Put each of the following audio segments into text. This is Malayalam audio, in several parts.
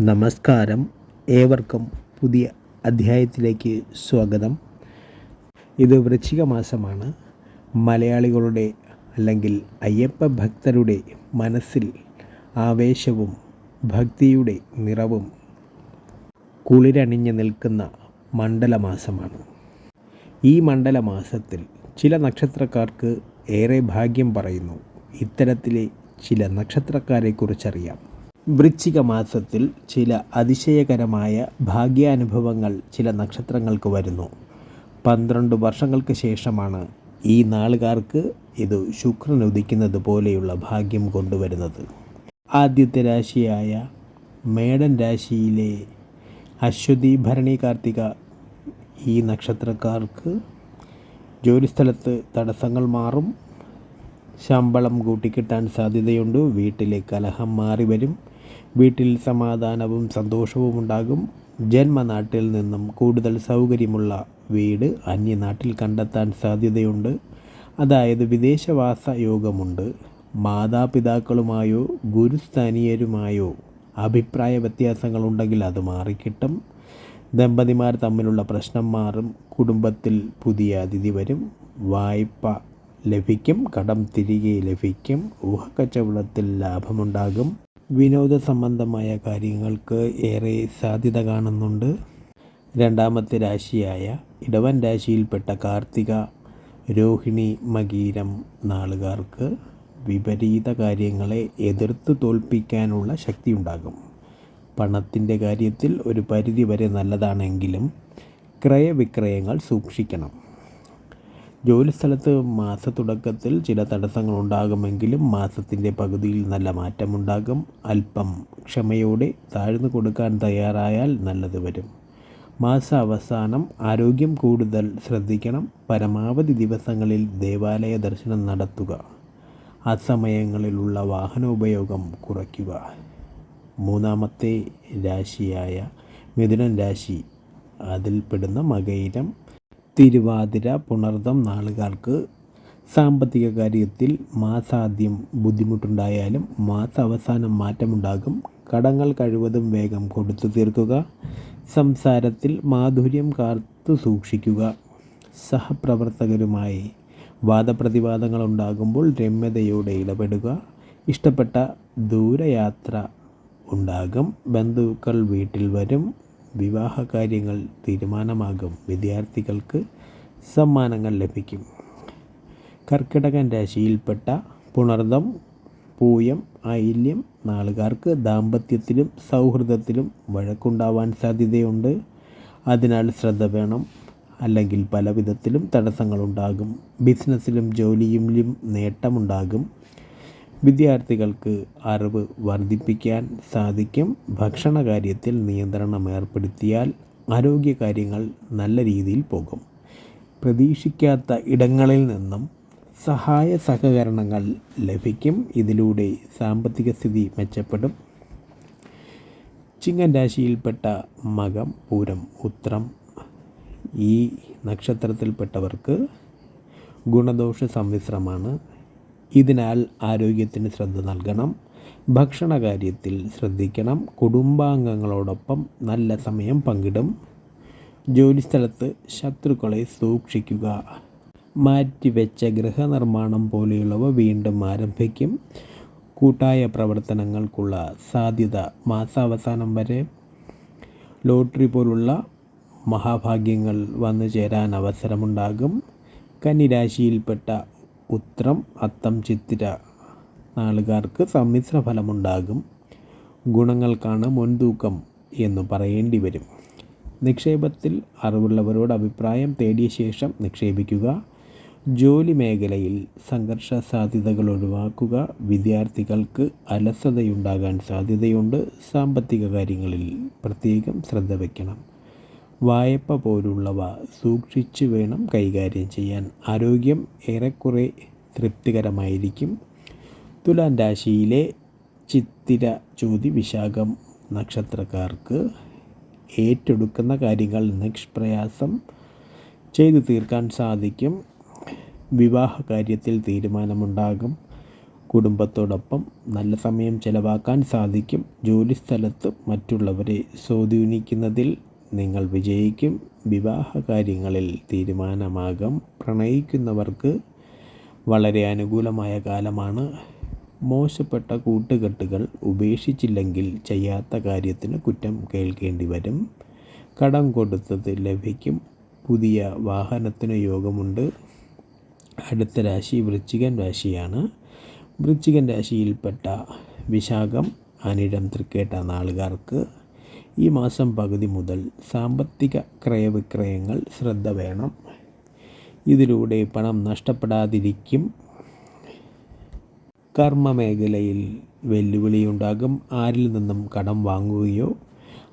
നമസ്കാരം. ഏവർക്കും പുതിയ അധ്യായത്തിലേക്ക് സ്വാഗതം. ഇത് വൃശ്ചിക മാസമാണ്. മലയാളികളുടെ അല്ലെങ്കിൽ അയ്യപ്പ ഭക്തരുടെ മനസ്സിൽ ആവേശവും ഭക്തിയുടെ നിറവും കുളിരണിഞ്ഞു നിൽക്കുന്ന മണ്ഡലമാസമാണ്. ഈ മണ്ഡലമാസത്തിൽ ചില നക്ഷത്രക്കാർക്ക് ഏറെ ഭാഗ്യം പറയുന്നു. ഇത്തരത്തിലെ ചില നക്ഷത്രക്കാരെക്കുറിച്ചറിയാം. വൃശ്ചിക മാസത്തിൽ ചില അതിശയകരമായ ഭാഗ്യാനുഭവങ്ങൾ ചില നക്ഷത്രങ്ങൾക്ക് വരുന്നു. പന്ത്രണ്ട് വർഷങ്ങൾക്ക് ശേഷമാണ് ഈ നാളുകാർക്ക് ഇത് ശുക്രൻ ഉദിക്കുന്നത് പോലെയുള്ള ഭാഗ്യം കൊണ്ടുവരുന്നത്. ആദ്യത്തെ രാശിയായ മേടൻ രാശിയിലെ അശ്വതി ഭരണി കാർത്തിക ഈ നക്ഷത്രക്കാർക്ക് ജോലിസ്ഥലത്ത് തടസ്സങ്ങൾ മാറും. ശമ്പളം കൂട്ടിക്കിട്ടാൻ സാധ്യതയുണ്ട്. വീട്ടിലെ കലഹം മാറി വരും. വീട്ടിൽ സമാധാനവും സന്തോഷവും ഉണ്ടാകും. ജന്മനാട്ടിൽ നിന്നും കൂടുതൽ സൗകര്യമുള്ള വീട് അന്യനാട്ടിൽ കണ്ടെത്താൻ സാധ്യതയുണ്ട്. അതായത് വിദേശവാസ യോഗമുണ്ട്. മാതാപിതാക്കളുമായോ ഗുരുസ്ഥാനീയരുമായോ അഭിപ്രായ വ്യത്യാസങ്ങളുണ്ടെങ്കിൽ അത് മാറിക്കിട്ടും. ദമ്പതിമാർ തമ്മിലുള്ള പ്രശ്നം മാറും. കുടുംബത്തിൽ പുതിയ അതിഥി വരും. വായ്പ ലഭിക്കും. കടം തിരികെ ലഭിക്കും. ഊഹക്കച്ചവടത്തിൽ ലാഭമുണ്ടാകും. വിനോദ സംബന്ധമായ കാര്യങ്ങൾക്ക് ഏറെ സാധ്യത കാണുന്നുണ്ട്. രണ്ടാമത്തെ രാശിയായ ഇടവൻ രാശിയിൽപ്പെട്ട കാർത്തിക രോഹിണി മകീരം നാളുകാർക്ക് വിപരീത കാര്യങ്ങളെ എതിർത്ത് തോൽപ്പിക്കാനുള്ള ശക്തിയുണ്ടാകും. പണത്തിന്റെ കാര്യത്തിൽ ഒരു പരിധി വരെ നല്ലതാണെങ്കിലും ക്രയവിക്രയങ്ങൾ സൂക്ഷിക്കണം. ജോലിസ്ഥലത്ത് മാസത്തുടക്കത്തിൽ ചില തടസ്സങ്ങൾ ഉണ്ടാകുമെങ്കിലും മാസത്തിന്റെ പകുതിയിൽ നല്ല മാറ്റമുണ്ടാകും. അല്പം ക്ഷമയോടെ താഴ്ന്നു കൊടുക്കാൻ തയ്യാറായാൽ നല്ലത് വരും. മാസ അവസാനം ആരോഗ്യം കൂടുതൽ ശ്രദ്ധിക്കണം. പരമാവധി ദിവസങ്ങളിൽ ദേവാലയ ദർശനം നടത്തുക. അസമയങ്ങളിലുള്ള വാഹനോപയോഗം കുറയ്ക്കുക. മൂന്നാമത്തെ രാശിയായ മിഥുനൻ രാശി. അതിൽപ്പെടുന്ന മകയിരം തിരുവാതിര പുണർദം നാളുകാർക്ക് സാമ്പത്തിക കാര്യത്തിൽ മാസാദ്യം ബുദ്ധിമുട്ടുണ്ടായാലും മാസ അവസാനം മാറ്റമുണ്ടാകും. കടങ്ങൾ കഴിവതും വേഗം കൊടുത്തു തീർക്കുക. സംസാരത്തിൽ മാധുര്യം കാത്തു സൂക്ഷിക്കുക. സഹപ്രവർത്തകരുമായി വാദപ്രതിവാദങ്ങൾ ഉണ്ടാകുമ്പോൾ രമ്യതയോടെ ഇടപെടുക. ഇഷ്ടപ്പെട്ട ദൂരയാത്ര ഉണ്ടാകും. ബന്ധുക്കൾ വീട്ടിൽ വരും. വിവാഹ കാര്യങ്ങൾ തീരുമാനമാകും. വിദ്യാർത്ഥികൾക്ക് സമ്മാനങ്ങൾ ലഭിക്കും. കർക്കിടകൻ രാശിയിൽപ്പെട്ട പുണർദം പൂയം ഐല്യം നാളുകാർക്ക് ദാമ്പത്യത്തിലും സൗഹൃദത്തിലും വഴക്കുണ്ടാവാൻ സാധ്യതയുണ്ട്. അതിനാൽ ശ്രദ്ധ വേണം. അല്ലെങ്കിൽ പല വിധത്തിലും തടസ്സങ്ങളുണ്ടാകും. ബിസിനസ്സിലും ജോലിയിലും നേട്ടമുണ്ടാകും. വിദ്യാർത്ഥികൾക്ക് അറിവ് വർദ്ധിപ്പിക്കാൻ സാധിക്കും. ഭക്ഷണ കാര്യത്തിൽ നിയന്ത്രണം ഏർപ്പെടുത്തിയാൽ ആരോഗ്യകാര്യങ്ങൾ നല്ല രീതിയിൽ പോകും. പ്രതീക്ഷിക്കാത്ത ഇടങ്ങളിൽ നിന്നും സഹായ സഹകരണങ്ങൾ ലഭിക്കും. ഇതിലൂടെ സാമ്പത്തിക സ്ഥിതി മെച്ചപ്പെടും. ചിങ്ങൻ രാശിയിൽപ്പെട്ട മകം പൂരം ഉത്രം ഈ നക്ഷത്രത്തിൽപ്പെട്ടവർക്ക് ഗുണദോഷ സമ്മിശ്രമാണ്. ഇതിനാൽ ആരോഗ്യത്തിന് ശ്രദ്ധ നൽകണം ഭക്ഷണ കാര്യത്തിൽ ശ്രദ്ധിക്കണം കുടുംബാംഗങ്ങളോടൊപ്പം നല്ല സമയം പങ്കിടും ജോലിസ്ഥലത്ത് ശത്രുക്കളെ സൂക്ഷിക്കുക മാറ്റിവെച്ച ഗൃഹനിർമ്മാണം പോലെയുള്ളവ വീണ്ടും ആരംഭിക്കും കൂട്ടായ പ്രവർത്തനങ്ങൾക്കുള്ള സാധ്യത മാസാവസാനം വരെ ലോട്ടറി പോലുള്ള മഹാഭാഗ്യങ്ങൾ വന്നു ചേരാൻ അവസരമുണ്ടാകും കന്നിരാശിയിൽപ്പെട്ട ഉത്രം അത്തം ചിത്തിര. നാളുകാർക്ക് സമ്മിശ്ര ഫലമുണ്ടാകും ഗുണങ്ങൾക്കാണ് മുൻതൂക്കം എന്ന് പറയേണ്ടി വരും നിക്ഷേപത്തിൽ അറിവുള്ളവരോട് അഭിപ്രായം തേടിയ ശേഷം നിക്ഷേപിക്കുക. ജോലി മേഖലയിൽ സംഘർഷ സാധ്യതകൾ ഒഴിവാക്കുക. വിദ്യാർത്ഥികൾക്ക് അലസതയുണ്ടാകാൻ സാധ്യതയുണ്ട്. സാമ്പത്തിക കാര്യങ്ങളിൽ പ്രത്യേകം ശ്രദ്ധ വയ്ക്കണം വായ്പ പോലുള്ളവ സൂക്ഷിച്ചു വേണം കൈകാര്യം ചെയ്യാൻ. ആരോഗ്യം ഏറെക്കുറെ തൃപ്തികരമായിരിക്കും. തുലാം രാശിയിലെ ചിത്തിര ചോതി വിശാഖം നക്ഷത്രക്കാർക്ക് ഏറ്റെടുക്കുന്ന കാര്യങ്ങൾ നിഷ്പ്രയാസം ചെയ്തു തീർക്കാൻ സാധിക്കും. വിവാഹ കാര്യത്തിൽ തീരുമാനമുണ്ടാകും. കുടുംബത്തോടൊപ്പം നല്ല സമയം ചെലവാക്കാൻ സാധിക്കും. ജോലിസ്ഥലത്ത് മറ്റുള്ളവരെ സ്വാധീനിക്കുന്നതിൽ നിങ്ങൾ വിജയിക്കും. വിവാഹ കാര്യങ്ങളിൽ തീരുമാനമാകും. പ്രണയിക്കുന്നവർക്ക് വളരെ അനുകൂലമായ കാലമാണ്. മോശപ്പെട്ട കൂട്ടുകെട്ടുകൾ ഉപേക്ഷിച്ചില്ലെങ്കിൽ ചെയ്യാത്ത കാര്യത്തിന് കുറ്റം കേൾക്കേണ്ടി വരും. കടം കൊടുത്തത് ലഭിക്കും. പുതിയ വാഹനത്തിന് യോഗമുണ്ട്. അടുത്ത രാശി വൃശ്ചികൻ രാശിയാണ്. വൃശ്ചികൻ രാശിയിൽപ്പെട്ട വിശാഖം അനിടം തൃക്കേട്ട നാളുകാർക്ക് ഈ മാസം പകുതി മുതൽ സാമ്പത്തിക ക്രയവിക്രയങ്ങൾ ശ്രദ്ധ വേണം. ഇതിലൂടെ പണം നഷ്ടപ്പെടാതിരിക്കും. കർമ്മമേഖലയിൽ വെല്ലുവിളിയുണ്ടാകും. ആരിൽ നിന്നും കടം വാങ്ങുകയോ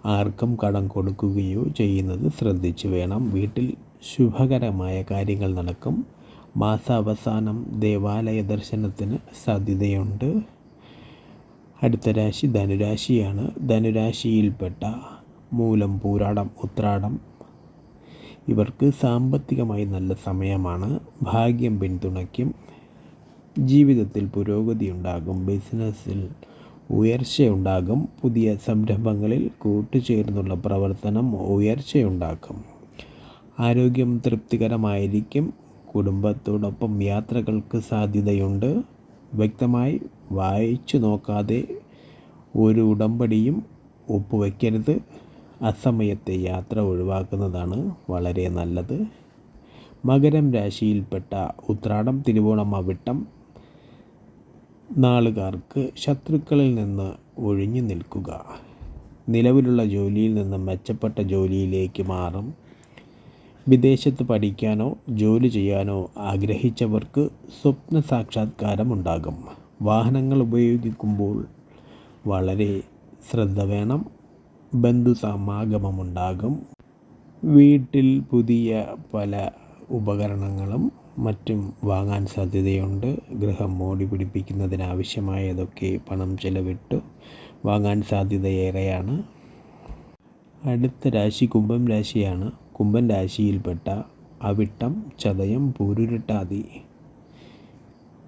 ആർക്കും കടം കൊടുക്കുകയോ ചെയ്യുന്നത് ശ്രദ്ധിച്ചു വേണം. വീട്ടിൽ ശുഭകരമായ കാര്യങ്ങൾ നടക്കും. മാസാവസാനം ദേവാലയ ദർശനത്തിന് സാധ്യതയുണ്ട്. അടുത്ത രാശി ധനുരാശിയാണ്. ധനുരാശിയിൽപ്പെട്ട മൂലം പൂരാടം ഉത്രാടം. ഇവർക്ക് സാമ്പത്തികമായി നല്ല സമയമാണ്. ഭാഗ്യം പിന്തുണയ്ക്കും. ജീവിതത്തിൽ പുരോഗതി ഉണ്ടാകും. ബിസിനസ്സിൽ ഉയർച്ചയുണ്ടാകും. പുതിയ സംരംഭങ്ങളിൽ കൂട്ടുചേർന്നുള്ള പ്രവർത്തനം ഉയർച്ചയുണ്ടാക്കും. ആരോഗ്യം തൃപ്തികരമായിരിക്കും. കുടുംബത്തോടൊപ്പം യാത്രകൾക്ക് സാധ്യതയുണ്ട്. വ്യക്തമായി വായിച്ചു നോക്കാതെ ഒരു ഉടമ്പടിയും ഒപ്പുവെക്കരുത്. അസമയത്തെ യാത്ര ഒഴിവാക്കുന്നതാണ് വളരെ നല്ലത്. മകരം രാശിയിൽപ്പെട്ട ഉത്രാടം തിരുവോണം അവിട്ടം നാളുകാർക്ക് ശത്രുക്കളിൽ നിന്ന് ഒഴിഞ്ഞു നിൽക്കുക. നിലവിലുള്ള ജോലിയിൽ നിന്ന് മെച്ചപ്പെട്ട ജോലിയിലേക്ക് മാറും. വിദേശത്ത് പഠിക്കാനോ ജോലി ചെയ്യാനോ ആഗ്രഹിച്ചവർക്ക് സ്വപ്ന സാക്ഷാത്കാരം ഉണ്ടാകും വാഹനങ്ങൾ ഉപയോഗിക്കുമ്പോൾ വളരെ ശ്രദ്ധ വേണം. ബന്ധു സമാഗമമുണ്ടാകും വീട്ടിൽ പുതിയ പല ഉപകരണങ്ങളും മറ്റും വാങ്ങാൻ സാധ്യതയുണ്ട്. ഗൃഹം മോടി പിടിപ്പിക്കുന്നതിനാവശ്യമായതൊക്കെ പണം ചെലവിട്ട് വാങ്ങാൻ സാധ്യതയേറെയാണ്. അടുത്ത രാശി കുംഭം രാശിയാണ്. കുംഭൻ രാശിയിൽപ്പെട്ട അവിട്ടം ചതയം പൂരുരുട്ടാതി.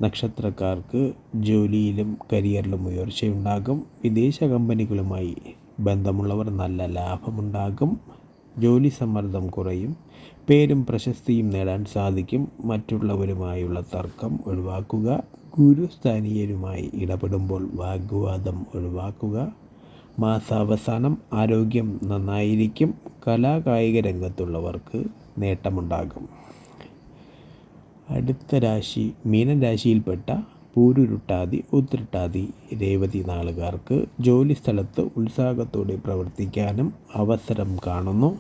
നക്ഷത്രക്കാർക്ക് ജോലിയിലും കരിയറിലും ഉയർച്ചയുണ്ടാകും. വിദേശ കമ്പനികളുമായി ബന്ധമുള്ളവർ നല്ല ലാഭമുണ്ടാകും. ജോലി സമ്മർദ്ദം കുറയും. പേരും പ്രശസ്തിയും നേടാൻ സാധിക്കും. മറ്റുള്ളവരുമായുള്ള തർക്കം ഒഴിവാക്കുക. ഗുരുസ്ഥാനീയരുമായി ഇടപെടുമ്പോൾ വാഗ്വാദം ഒഴിവാക്കുക. മാസാവസാനം ആരോഗ്യം നന്നായിരിക്കും. കലാകായിക രംഗത്തുള്ളവർക്ക് നേട്ടമുണ്ടാകും. അടുത്ത രാശി മീനൻ രാശിയിൽപ്പെട്ട പൂരുരുട്ടാതി ഉത്രട്ടാതി രേവതി നാളുകാർക്ക് ജോലി സ്ഥലത്ത് ഉത്സാഹത്തോടെ പ്രവർത്തിക്കാനും അവസരം കാണുന്നു.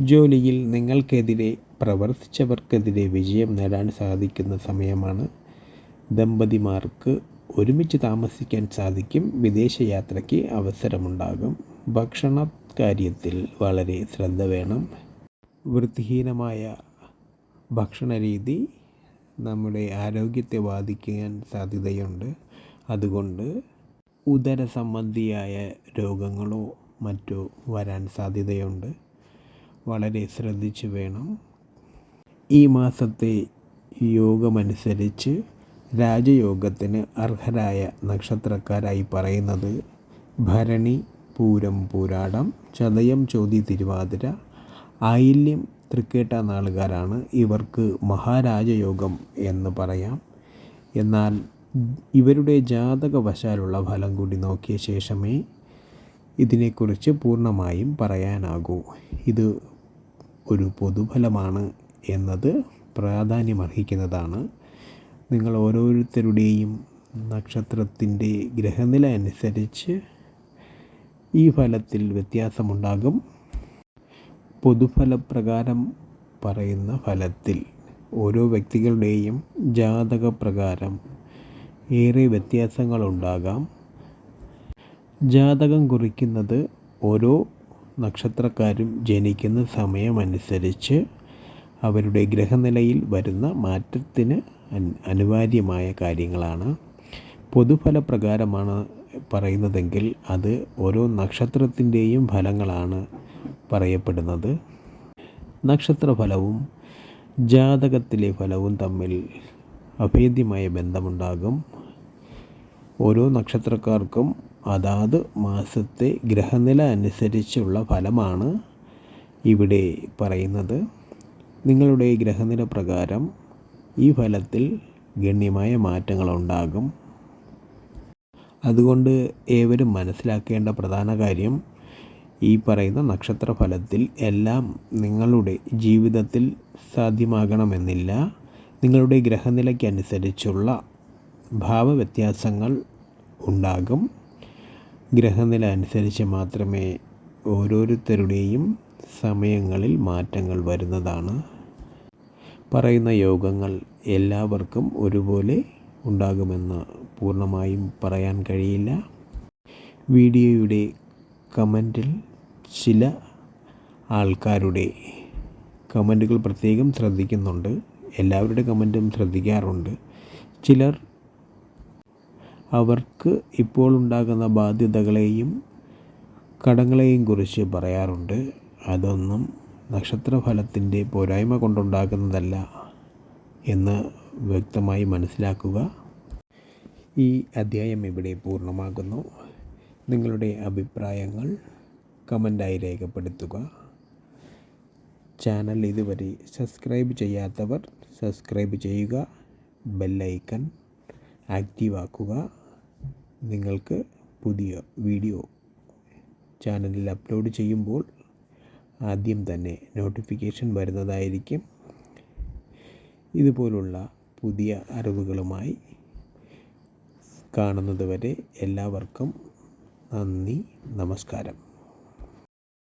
ജോലിയിൽ നിങ്ങൾക്കെതിരെ പ്രവർത്തിച്ചവർക്കെതിരെ വിജയം നേടാൻ സാധിക്കുന്ന സമയമാണ് ദമ്പതിമാർക്ക് ഒരുമിച്ച് താമസിക്കാൻ സാധിക്കും. വിദേശയാത്രയ്ക്ക് അവസരമുണ്ടാകും. ഭക്ഷണ കാര്യത്തിൽ വളരെ ശ്രദ്ധ വേണം. വൃത്തിഹീനമായ ഭക്ഷണരീതി നമ്മുടെ ആരോഗ്യത്തെ ബാധിക്കാൻ സാധ്യതയുണ്ട്. അതുകൊണ്ട് ഉദര സംബന്ധിയായ രോഗങ്ങളോ മറ്റോ വരാൻ സാധ്യതയുണ്ട്. വളരെ ശ്രദ്ധിച്ചു വേണം. ഈ മാസത്തെ യോഗമനുസരിച്ച് രാജയോഗത്തിന് അർഹരായ നക്ഷത്രക്കാരായി പറയുന്നത് ഭരണി പൂരം പൂരാടം ചതയം ചോതി തിരുവാതിര ആയില്യം തൃക്കേട്ട നാളുകാരാണ് ഇവർക്ക് മഹാരാജയോഗം എന്ന് പറയാം. എന്നാൽ ഇവരുടെ ജാതകവശാലുള്ള ഫലം കൂടി നോക്കിയ ശേഷമേ ഇതിനെക്കുറിച്ച് പൂർണമായും പറയാനാകൂ. ഇത് ഒരു പൊതുഫലമാണ് എന്നത് പ്രാധാന്യമർഹിക്കുന്നതാണ്. നിങ്ങൾ ഓരോരുത്തരുടെയും നക്ഷത്രത്തിന്റെ ഗ്രഹനില അനുസരിച്ച് ഈ ഫലത്തിൽ വ്യത്യാസമുണ്ടാകും. പൊതുഫലപ്രകാരം പറയുന്ന ഫലത്തിൽ ഓരോ വ്യക്തികളുടെയും ജാതകപ്രകാരം ഏറെ വ്യത്യാസങ്ങളുണ്ടാകാം. ജാതകം കുറിക്കുന്നത് ഓരോ നക്ഷത്രക്കാരും ജനിക്കുന്ന സമയമനുസരിച്ച് അവരുടെ ഗ്രഹനിലയിൽ വരുന്ന മാറ്റത്തിന് അനിവാര്യമായ കാര്യങ്ങളാണ്. പൊതുഫലപ്രകാരമാണ് പറയുന്നതെങ്കിൽ അത് ഓരോ നക്ഷത്രത്തിന്റെയും ഫലങ്ങളാണ് പറയപ്പെടുന്നത്. നക്ഷത്രഫലവും ജാതകത്തിലെ ഫലവും തമ്മിൽ അഭേദ്യമായ ബന്ധമുണ്ടാകും. ഓരോ നക്ഷത്രക്കാർക്കും അതാത് മാസത്തെ ഗ്രഹനില അനുസരിച്ചുള്ള ഫലമാണ് ഇവിടെ പറയുന്നത്. നിങ്ങളുടെ ഗ്രഹനില പ്രകാരം ഈ ഫലത്തിൽ ഗണ്യമായ മാറ്റങ്ങളുണ്ടാകും. അതുകൊണ്ട് ഏവരും മനസ്സിലാക്കേണ്ട പ്രധാന കാര്യം ഈ പറയുന്ന നക്ഷത്ര ഫലത്തിൽ എല്ലാം നിങ്ങളുടെ ജീവിതത്തിൽ സാധ്യമാകണമെന്നില്ല. നിങ്ങളുടെ ഗ്രഹനിലയ്ക്കനുസരിച്ചുള്ള ഭാവവ്യത്യാസങ്ങൾ ഉണ്ടാകും. ഗ്രഹനില അനുസരിച്ച് മാത്രമേ ഓരോരുത്തരുടെയും സമയങ്ങളിൽ മാറ്റങ്ങൾ വരുന്നതാണ്. പറയുന്ന യോഗങ്ങൾ എല്ലാവർക്കും ഒരുപോലെ ഉണ്ടാകുമെന്ന് പൂർണമായും പറയാൻ കഴിയില്ല. വീഡിയോയുടെ കമന്റിൽ ചില ആൾക്കാരുടെ കമന്റുകൾ പ്രത്യേകം ശ്രദ്ധിക്കുന്നുണ്ട്. എല്ലാവരുടെ കമന്റും ശ്രദ്ധിക്കാറുണ്ട്. ചിലർ അവർക്ക് ഇപ്പോൾ ഉണ്ടാകുന്ന ബാധ്യതകളെയും കടങ്ങളെയും കുറിച്ച് പറയാറുണ്ട്. അതൊന്നും നക്ഷത്രഫലത്തിന്റെ പോരായ്മ കൊണ്ടുണ്ടാകുന്നതല്ല എന്ന് വ്യക്തമായി മനസ്സിലാക്കുക. ഈ അധ്യായം ഇവിടെ പൂർണമാകുന്നു. നിങ്ങളുടെ അഭിപ്രായങ്ങൾ കമന്റായി രേഖപ്പെടുത്തുക. ചാനൽ ഇതുവരെ സബ്സ്ക്രൈബ് ചെയ്യാത്തവർ സബ്സ്ക്രൈബ് ചെയ്യുക. ബെല്ലൈക്കൺ ആക്റ്റീവ് ആക്കുക നിങ്ങൾക്ക് പുതിയ വീഡിയോ ചാനലിൽ അപ്ലോഡ് ചെയ്യുമ്പോൾ ആദ്യം തന്നെ നോട്ടിഫിക്കേഷൻ വരുന്നതായിരിക്കും. ഇതുപോലുള്ള പുതിയ അറിവുകളുമായി കാണുന്നതുവരെ എല്ലാവർക്കും നന്ദി നമസ്കാരം.